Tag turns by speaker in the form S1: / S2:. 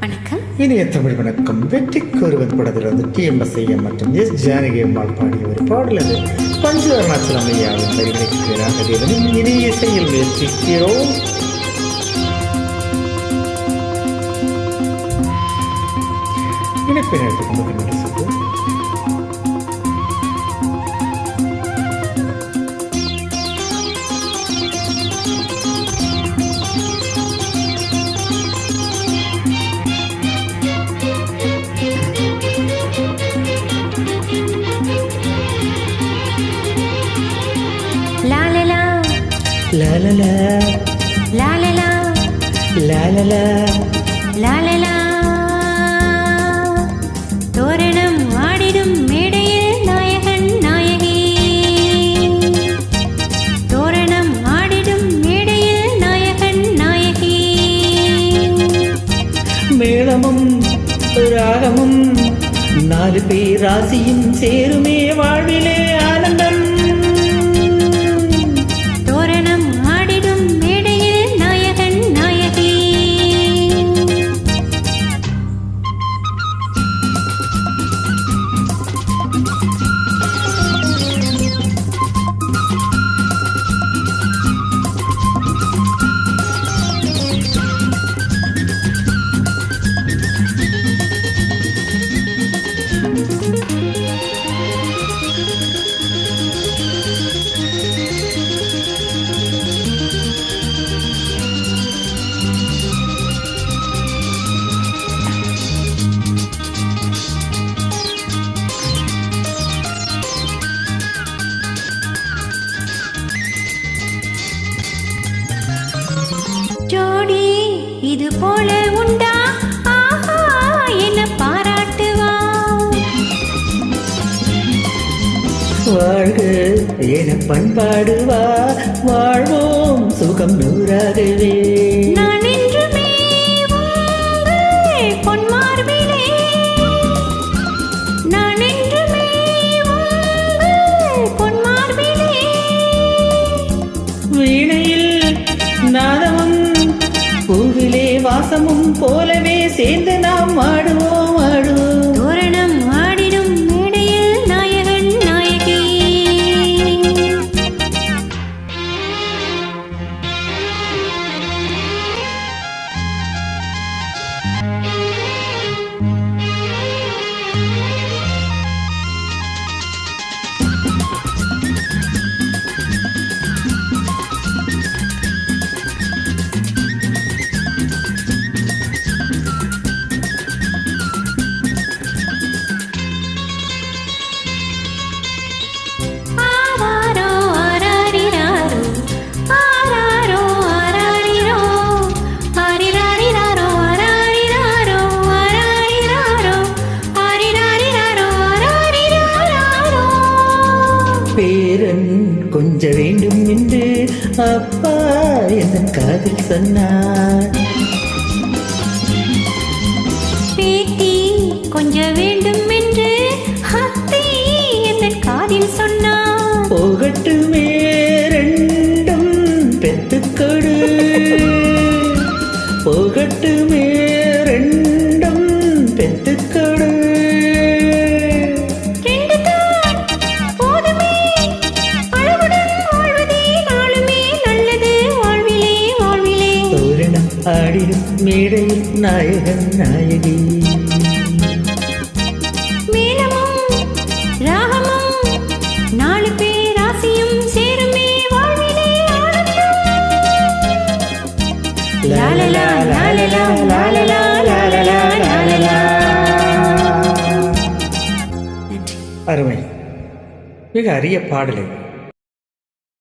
S1: வணக்கம்.
S2: இனிய தமிழ் வணக்கம். வெற்றிக்கு ஒருவன் படத்திலிருந்து டி எம் எஸ் ஐயா மற்றும் எஸ் ஜானகி அம்மாள் பாடிய ஒரு பாடல் அது பஞ்சு அருணாச்சலம் ஐயாவின் வரிகளுக்கு ராகதேவனின் இனிய இசையில் முயற்சிக்கிறோம். இணைப்பினை எடுத்துக்கொண்டு
S1: லாலலா
S2: லா லா லா.
S1: லாலலா தோரணம் ஆடிடும் மேடையில் நாயகன் நாயகி. தோரணம் ஆடிடும் மேடையில் நாயகன் நாயகி.
S2: மேளமும் ராகமும் நாலு பேர் ராசியும் சேருமே வாழ்விலே.
S1: இது போல உண்டா? ஆஹா என்ன பாராட்டுவா
S2: வாழ்க என பண்பாடுவா. வாழ்வோம் சுகம் நூறாகவே. வாசமும் போலவே சேர்ந்து நாம் ஆடுவோம் ஆடுவோம். கொஞ்ச வேண்டும் என்று அப்பா என் காதில் சொன்னார்.
S1: பேத்தி கொஞ்ச வேண்டும் என்று அத்தை என் காதில் சொன்னார்.
S2: போகட்டுமே ரெண்டும் பெத்துக்கொடு போகட்டுமே
S1: லாலலா லாலலா லாலலா நன்றி
S2: அருமை. மிக அரிய பாடலை